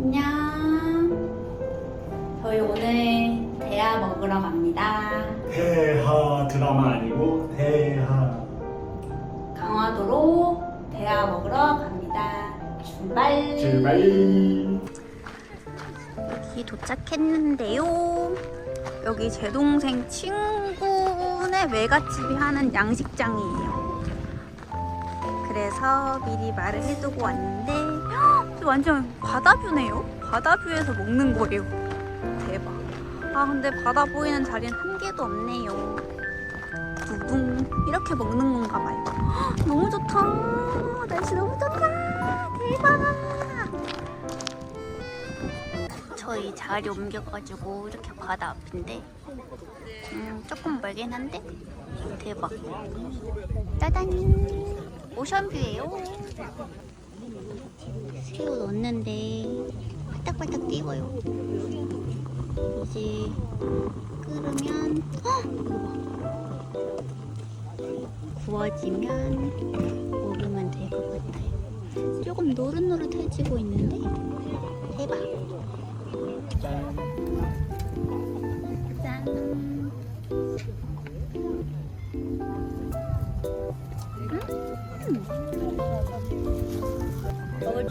안녕. 저희 오늘 대하 먹으러 갑니다. 대하 드라마 아니고 대하 강화도로 대하 먹으러 갑니다. 출발. 출발 여기 도착했는데요. 여기 제 동생 친구네 외갓집이 하는 양식장이에요. 그래서 미리 말을 해두고 왔는데 헉, 완전 바다뷰네요. 바다뷰에서 먹는 거예요. 대박. 아 근데 바다 보이는 자리는 한 개도 없네요. 두둥 이렇게 먹는 건가 봐요. 헉, 너무 좋다. 날씨 너무 좋다. 대박. 저희 자리 옮겨가지고 이렇게 바다 앞인데 음, 조금 멀긴 한데 대박 짜잔 오션뷰예요 새우 넣었는데 바닥바닥 뛰어요. 이제 끓으면 헉! 구워지면 먹으면 될 것 같아요. 조금 노릇노릇해지고 있는데? 대박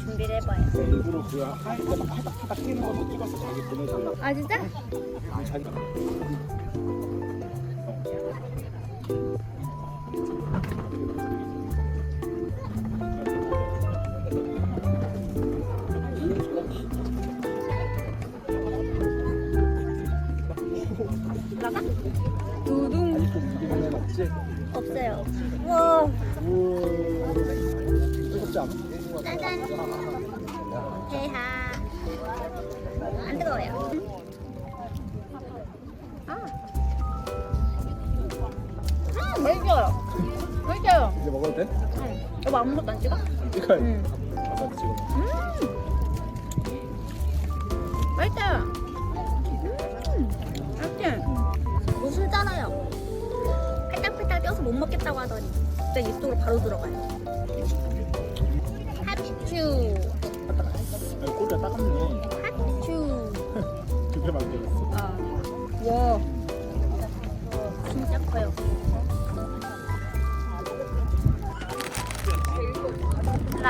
준비를 해봐요. 일부러 그 하이막 하닥하닥 뛰는 것도 찍어서 자기 보내주려고 아 진짜? 자기가 나가? 두둥. 이기는 애 없지? 없어요. 우와. 우와 뜨겁지 않아? 짜잔. 대하. 안 뜨거워요. 아. 음, 맛있어요. 맛있어요. 이제 먹어도 돼? 응. 여보 아무것도 안 찍어? 찍어야 돼 응. 아까 지금 맛있어요. 음. 맛있지? 무술잖아요. 팔딱팔딱 뛰어서 못 먹겠다고 하더니 진짜 입속으로 바로 들어가요.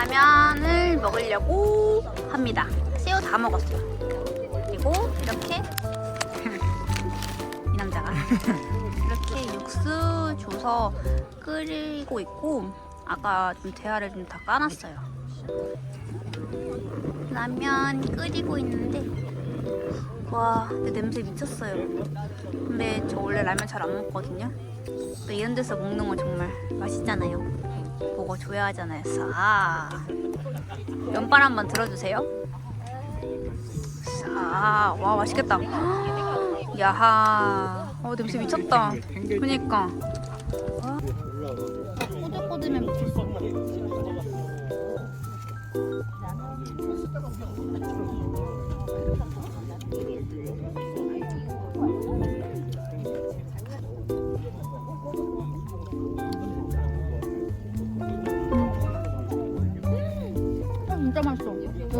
라면을 먹으려고 합니다. 새우 다 먹었어요. 그리고 이렇게 이 남자가 이렇게 육수 줘서 끓이고 있고 아까 좀 대하를 좀 다 까놨어요. 라면 끓이고 있는데 와, 근데 냄새 미쳤어요. 근데 저 원래 라면 잘 안 먹거든요. 또 이런 데서 먹는 건 정말 맛있잖아요. 먹어줘야 하잖아요. 싸. 면발 한번 들어주세요. 싸. 와, 맛있겠다. 야하. 어, 냄새 미쳤다. 그니까. 꼬들꼬들면.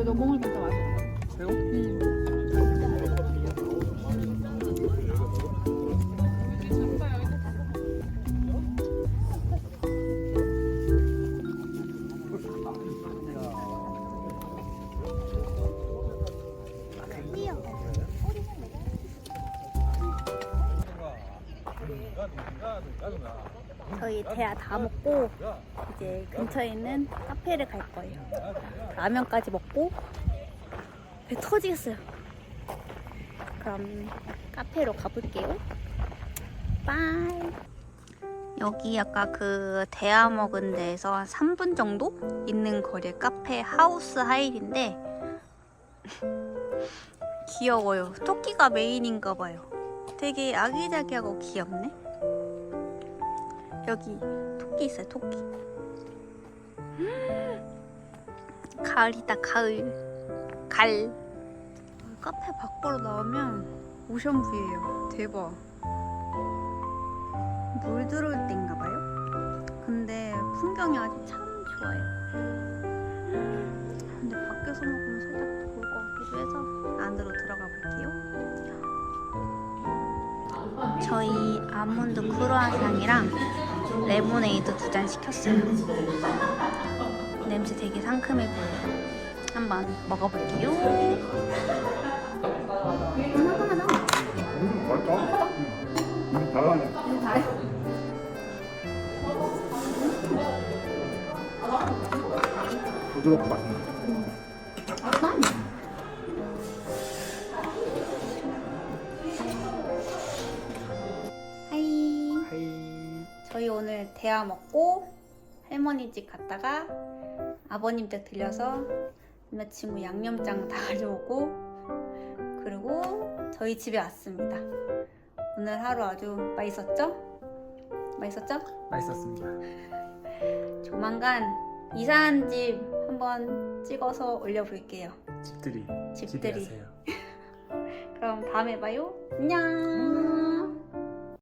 너, 너 먹으니까 진짜 맛있어. 새우? 음. 저희 대야 다 먹고 이제 근처에 있는 카페를 갈 거예요. 라면까지 먹고 배 터지겠어요. 그럼 카페로 가볼게요. 빠이. 여기 아까 그 대하 먹은 데에서 한 3분 정도 있는 거리에 카페 하우스 하일인데 귀여워요. 토끼가 메인인가 봐요. 되게 아기자기하고 귀엽네. 여기 토끼 있어요, 토끼. 가을이다, 가을. 갈. 카페 밖으로 나오면 오션뷰예요. 대박. 물 들어올 때인가 봐요. 근데 풍경이 아주 참 좋아요. 근데 밖에서 먹으면 살짝 더울 것 같기도 해서 안으로 들어가 볼게요. 저희 아몬드 크루아상이랑 레모네이드 두 잔 시켰어요. 냄새 되게 상큼해 보여요. 한번 먹어볼게요. 하나하나. 음, 맛있다. 음, 달라네. 부드럽고 맛있네. 하이. 하이. 저희 오늘 대화 먹고 할머니 집 갔다가 아버님 댁 들려서 여자친구 양념장 다 가져오고 그리고 저희 집에 왔습니다. 오늘 하루 아주 맛있었죠? 맛있었죠? 맛있었습니다. 조만간 이사한 집 한번 찍어서 올려볼게요. 집들이. 집들이. 기대하세요. 그럼 다음에 봐요. 안녕.